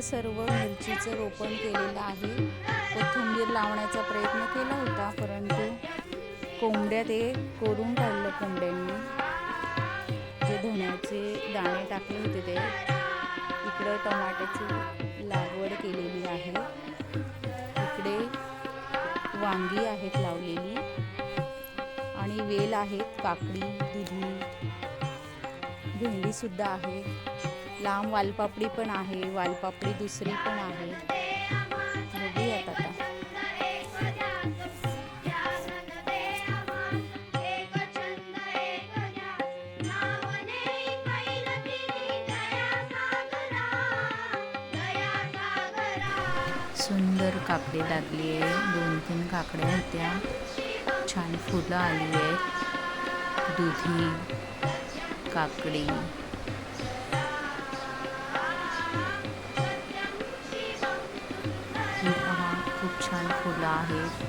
सर्व मिरचीचं रोपण केलेलं आहे. कोथिंबीर लावण्याचा प्रयत्न केला होता परंतु कोंबड्या ते कोरून काढलं कोंबड्यांनी. जे धण्याचे दाणे टाकले होते ते. इकडं टमाट्याची लागवड केलेली आहे. इकडे वांगी आहेत लावलेली. आणि वेल आहेत काकडी दुधी भेंडीसुद्धा आहे लांब वालपापडी पण आहे वालपापडी दुसरी पण आहे. बघूयात आता. सुंदर काकडी लागली आहे. दोन तीन काकड्या होत्या. छान फुलं आली आहेत. दुधी काकडी. खूप छान फुलं आहेत.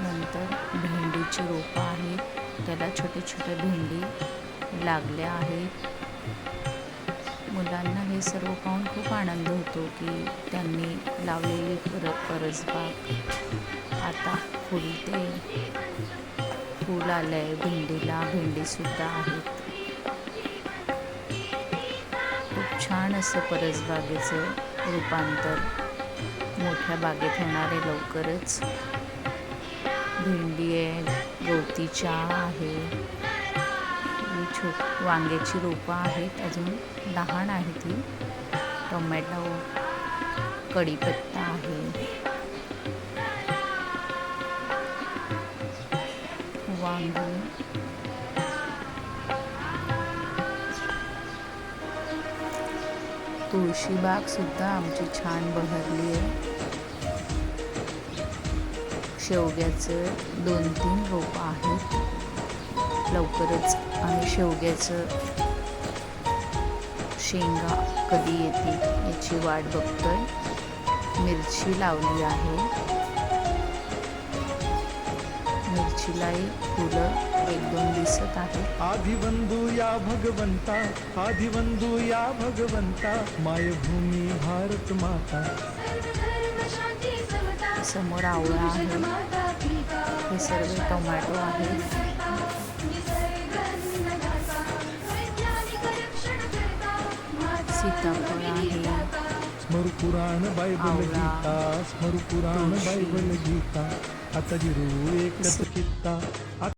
नंतर भेंडीची रोपं आहेत. त्याला छोटे छोटे भेंडी लागल्या आहेत. मुलांना हे सर्व पाहून खूप आनंद होतो की त्यांनी लावलेली पर परसबाग. आता फुलते फूल आलं आहे भेंडीला भेंडीसुद्धा आहेत. खूप छान असं परसबागेचं रूपांतर. मोठ्या बागेत होणार आहे लवकरच भेंडी आहे गवती चहा आहे. छो छोट वांग्याची रोपं आहेत अजून लहान आहेत ती. टोमॅटो कढीपत्ता आहे. वांगी. तुळशी बाग सुद्धा आमची छान बहरली आहे. शेवग्याचं दोन तीन रोपं आहेत. लवकरच आम्ही शेवग्याचं शेंगा कधी येते याची वाट बघतोय. मिरची लावली आहे. मिरचीलाही फुलं एक दोन दिसत आहेत आदिबंधू या भगवंता आदिबंधू या भगवंता मायभूमी भारत माता. समोर आवळा आहे. हे सर्व टोमॅटो आहेत सीताफळ आहे. स्मरुपुराण बायबल गीता स्मरुपुराण. बायबल गीता. आता जिरू एकच कित्ता.